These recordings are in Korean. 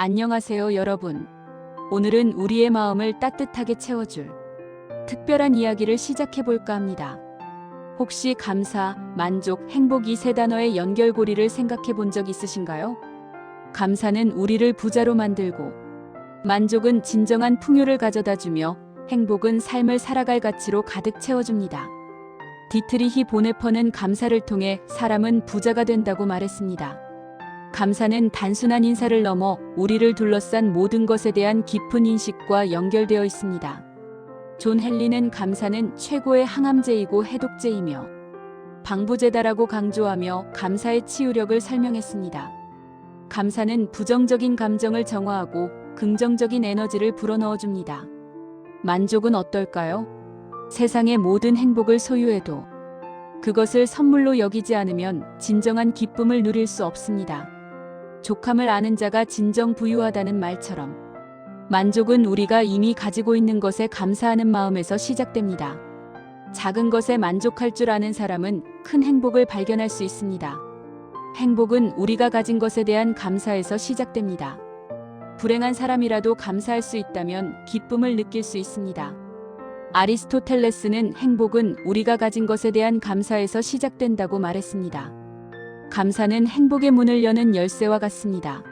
안녕하세요, 여러분. 오늘은 우리의 마음을 따뜻하게 채워줄 특별한 이야기를 시작해 볼까 합니다. 혹시 감사, 만족, 행복 이 세 단어의 연결고리를 생각해 본 적 있으신가요? 감사는 우리를 부자로 만들고, 만족은 진정한 풍요를 가져다 주며, 행복은 삶을 살아갈 가치로 가득 채워줍니다. 디트리히 보네퍼는 감사를 통해 사람은 부자가 된다고 말했습니다. 감사는 단순한 인사를 넘어 우리를 둘러싼 모든 것에 대한 깊은 인식과 연결되어 있습니다. 존 헨리는 감사는 최고의 항암제이고 해독제이며 방부제다라고 강조하며 감사의 치유력을 설명했습니다. 감사는 부정적인 감정을 정화하고 긍정적인 에너지를 불어넣어 줍니다. 만족은 어떨까요? 세상의 모든 행복을 소유해도 그것을 선물로 여기지 않으면 진정한 기쁨을 누릴 수 없습니다. 족함을 아는 자가 진정 부유하다는 말처럼 만족은 우리가 이미 가지고 있는 것에 감사하는 마음에서 시작됩니다. 작은 것에 만족할 줄 아는 사람은 큰 행복을 발견할 수 있습니다. 행복은 우리가 가진 것에 대한 감사에서 시작됩니다. 불행한 사람이라도 감사할 수 있다면 기쁨을 느낄 수 있습니다. 아리스토텔레스는 행복은 우리가 가진 것에 대한 감사에서 시작된다고 말했습니다. 감사는 행복의 문을 여는 열쇠와 같습니다.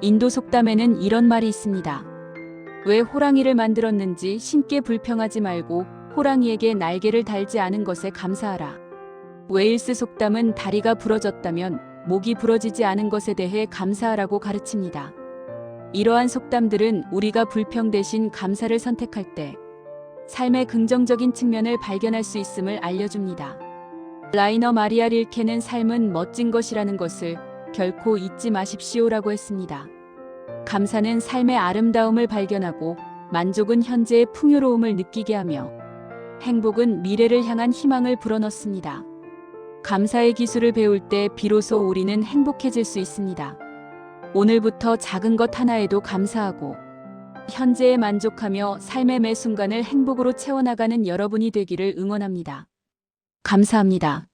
인도 속담에는 이런 말이 있습니다. 왜 호랑이를 만들었는지 신께 불평하지 말고 호랑이에게 날개를 달지 않은 것에 감사하라. 웨일스 속담은 다리가 부러졌다면 목이 부러지지 않은 것에 대해 감사하라고 가르칩니다. 이러한 속담들은 우리가 불평 대신 감사를 선택할 때 삶의 긍정적인 측면을 발견할 수 있음을 알려줍니다. 라이너 마리아 릴케는 삶은 멋진 것이라는 것을 결코 잊지 마십시오라고 했습니다. 감사는 삶의 아름다움을 발견하고 만족은 현재의 풍요로움을 느끼게 하며 행복은 미래를 향한 희망을 불어넣습니다. 감사의 기술을 배울 때 비로소 우리는 행복해질 수 있습니다. 오늘부터 작은 것 하나에도 감사하고 현재에 만족하며 삶의 매 순간을 행복으로 채워나가는 여러분이 되기를 응원합니다. 감사합니다.